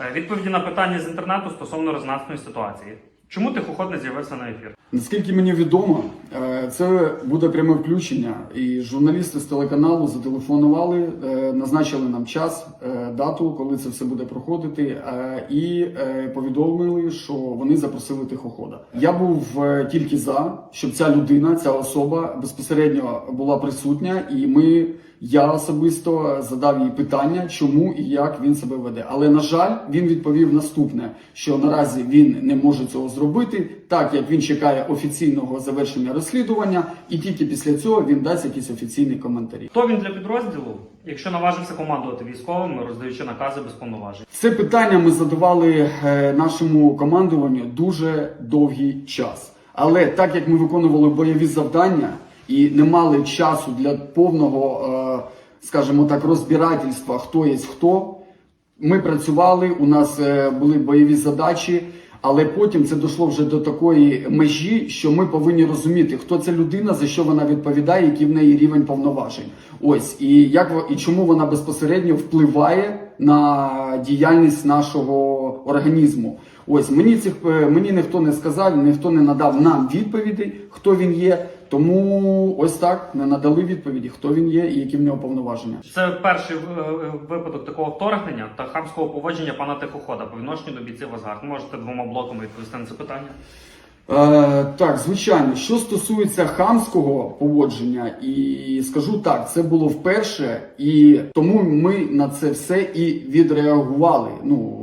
Е, Відповіді на питання з інтернету стосовно резонансної ситуації. Чому тихоход не з'явився на ефір? Наскільки мені відомо, е, це буде пряме включення, і журналісти з телеканалу зателефонували, е, назначили нам час, дату, коли це все буде проходити, і повідомили, що вони запросили тихохода. Я був тільки за, щоб ця людина, ця особа безпосередньо була присутня, і ми. Я особисто задав їй питання, чому і як він себе веде. Але на жаль, він відповів наступне: що наразі він не може цього зробити, так як він чекає офіційного завершення розслідування, і тільки після цього він дасть якісь офіційні коментарі. Хто він для підрозділу, якщо наважився командувати військовими, роздаючи накази без повноважень? Це питання ми задавали е, нашому командуванню дуже довгий час. Але так як ми виконували бойові завдання і не мали часу для повного, е, скажімо так, розбирательства, хто є хто, ми працювали, у нас е, були бойові задачі, але потім це дійшло вже до такої межі, що ми повинні розуміти, хто ця людина, за що вона відповідає, який в неї рівень повноважень. Ось і як і чому вона безпосередньо впливає на діяльність нашого організму. Ось мені цих е, мені ніхто не сказав, ніхто не надав нам відповіді, хто він є. Тому ось так не надали відповіді, хто він є і які в нього повноваження. Це перший е, е, випадок такого вторгнення та хамського поводження пана тихохода по відношенню до бійців Азгард. Можете двома блоками відповісти на це питання? Е, так, звичайно, що стосується хамського поводження, і скажу так, це було вперше, і тому ми на це все і відреагували. Ну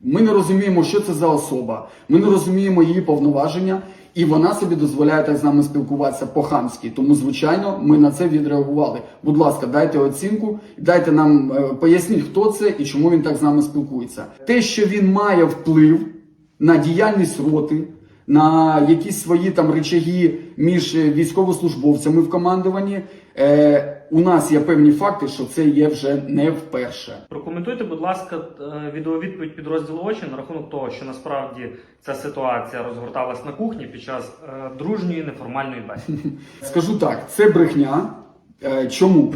ми не розуміємо, що це за особа, ми не розуміємо її повноваження, і вона собі дозволяє так з нами спілкуватися по-хамськи. Тому, звичайно, ми на це відреагували. Будь ласка, дайте оцінку, дайте нам е, поясніть, хто це і чому він так з нами спілкується. Те, що він має вплив на діяльність роти, на якісь свої там речаги між е, військовослужбовцями в командуванні. Е, у нас є певні факти, що це є вже не вперше. Прокоментуйте, будь ласка, е, відеовідповідь підрозділу очі на рахунок того, що насправді ця ситуація розгорталась на кухні під час е, дружньої неформальної бесіди. Скажу так, це брехня. Чому?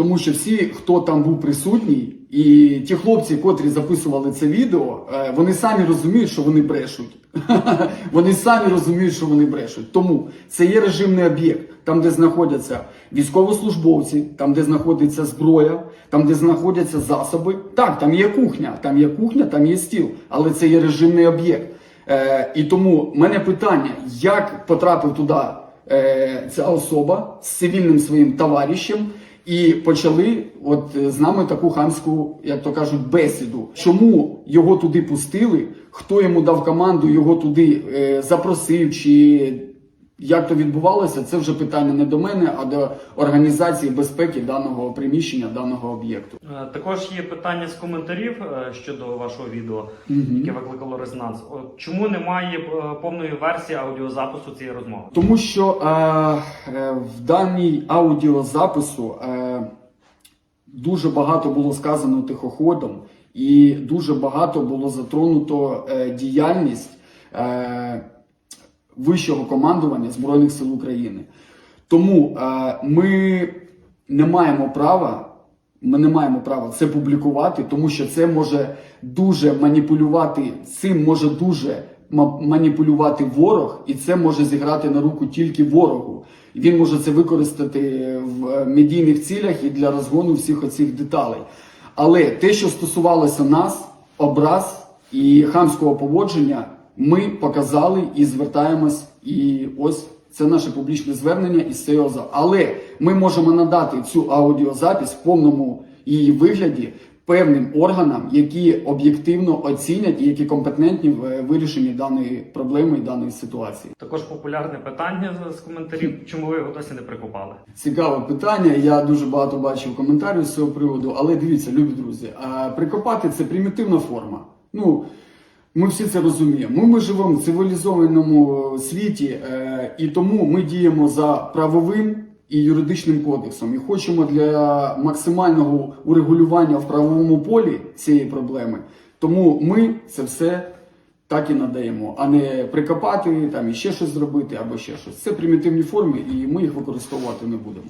Тому що всі, хто там був присутній, і ті хлопці, котрі записували це відео, е, вони самі розуміють, що вони брешуть. вони самі розуміють, що вони брешуть. Тому це є режимний об'єкт, там, де знаходяться військовослужбовці, там, де знаходиться зброя, там, де знаходяться засоби. Так, там є кухня, там є кухня, там є стіл, але це є режимний об'єкт. Е, і тому в мене питання, як потрапив туди ця особа з цивільним своїм товаришем, і почали от е, з нами таку хамську, як то кажуть, бесіду. Чому його туди пустили? Хто йому дав команду, його туди е, запросив, чи як то відбувалося, це вже питання не до мене, а до організації безпеки даного приміщення, даного об'єкту. Е, Також є питання з коментарів е, щодо вашого відео, яке викликало резонанс. Чому немає е, повної версії аудіозапису цієї розмови? Тому що е, в даній аудіозапису е, дуже багато було сказано тихоходом, і дуже багато було затронуто е, діяльність е, вищого командування Збройних сил України. Тому е, ми не маємо права. Ми не маємо права це публікувати, тому що це може дуже маніпулювати. Цим може дуже маніпулювати ворог, і це може зіграти на руку тільки ворогу. Він може це використати в е, медійних цілях і для розгону всіх оцих деталей. Але те, що стосувалося нас, образ і хамського поводження, ми показали і звертаємось. І ось це наше публічне звернення із цієї. Але ми можемо надати цю аудіозапись в повному її вигляді певним органам, які об'єктивно оцінять і які компетентні в е, вирішенні даної проблеми і даної ситуації. Також популярне питання з- з коментарів, чому ви його досі не прикопали? Цікаве питання. Я дуже багато бачив коментарів з цього приводу. Але дивіться, любі друзі, прикопати це примітивна форма. Ну ми всі це розуміємо. Ми, ми живемо в цивілізованому світі, е, і тому ми діємо за правовим і юридичним кодексом. І хочемо для максимального урегулювання в правовому полі цієї проблеми. Тому ми це все так і надаємо, а не прикопати там і ще щось зробити або ще щось. Це примітивні форми, і ми їх використовувати не будемо.